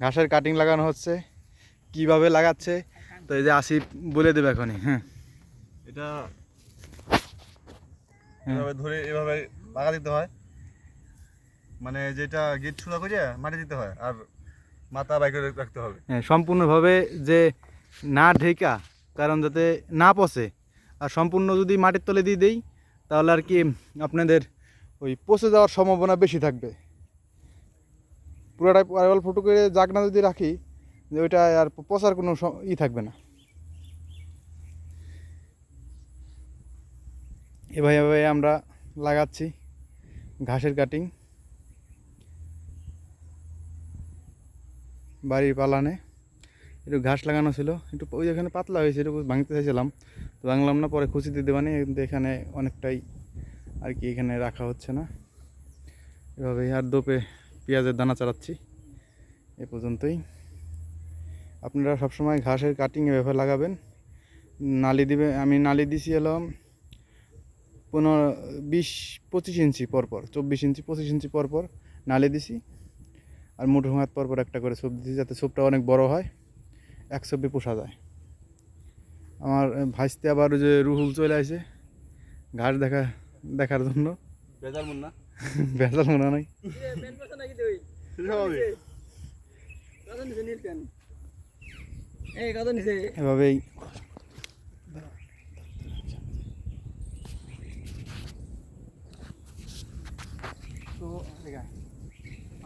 ঘাসের কাটিং লাগানো হচ্ছে। কীভাবে লাগাচ্ছে? তো এই যে আসিফ বলে দেবে এখনই হ্যাঁ। এটা হ্যাঁ। এভাবে ধরে এভাবে লাগা দিতে হয়। মানে যেটা গিট ছুড়া করে মাটি দিতে হয় আর মাথা বাইকে রাখতে হবে। হ্যাঁ, সম্পূর্ণভাবে যে না ঢেকা কারণ যাতে না পচে আর সম্পূর্ণ যদি মাটির তলে দিয়ে দেই তাহলে আর কি আপনাদের ওই পচে যাওয়ার সম্ভাবনা বেশি থাকবে। পুরোটাই অল্প ফুটো করে জাগনা যদি রাখি, যে ওইটা আর পচার কোনো ই থাকবে না। এভাবে এভাবে আমরা লাগাচ্ছি ঘাসের কাটিং বাড়ির পালানে। একটু ঘাস লাগানো ছিল, একটু ওই এখানে পাতলা হয়েছে, একটু ভাঙতে চাইছিলাম। তো ভাঙলাম না, পরে খুঁচিতে দেবানি, কিন্তু এখানে অনেকটাই আর কি এখানে রাখা হচ্ছে না। এভাবেই আর দোপে পেঁয়াজের দানা চালাচ্ছি এ পর্যন্তই। আপনারা সবসময় ঘাসের কাটিং এভাবে লাগাবেন। নালি দিবে আমি নালি দিছি এলাম পনেরো, বিশ, পঁচিশ ইঞ্চি পরপর, চব্বিশ ইঞ্চি, পঁচিশ ইঞ্চি পরপর নালি দিছি। আর মুঠো হাত পর পর একটা করে সোপ দিচ্ছি যাতে সোপটা অনেক বড় হয়। এক সোপে পোষা যায়। আমার ভাইস্তে আবার যে রুহুল চলে আসে ঘাস দেখা দেখার জন্য। বেজার মন ভেজাল মনে নাই এভাবেই। তো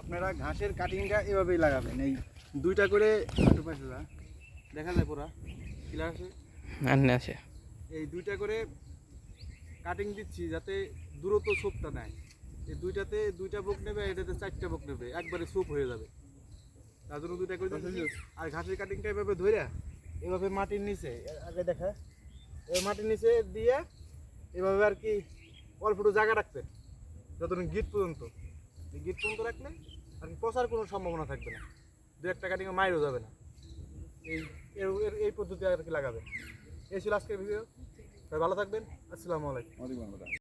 আপনারা ঘাসের কাটিংটা এভাবেই লাগাবেন এই দুইটা করে একটু পাশে যা। দেখা যায় পুরা? ক্লিয়ার আছে? আন্নে আছে। এই দুইটা করে কাটিং দিচ্ছি যাতে দূরত্ব সোপটা নেয় এই দুইটাতে দুইটা বুক নেবে এটাতে চারটা বুক নেবে। একবারে সোপ হয়ে যাবে। তার জন্য দুইটা করে আর ঘাসের কাটিংটা এভাবে ধরে এভাবে মাটির নিচে আগে দেখা। এই মাটির নিচে দিয়ে এভাবে আর কি অল্পটু জায়গা রাখতে যতদিন গিট পর্যন্ত। এই গিট পর্যন্ত রাখলে আর কি পচার কোনো সম্ভাবনা থাকবে না। দু একটা কাটিং মাইরও যাবে না। এই এই পদ্ধতি আর কি লাগাবে। এই ছিল আজকের ভিডিও ভালো থাকবেন। আসসালামু আলাইকুম।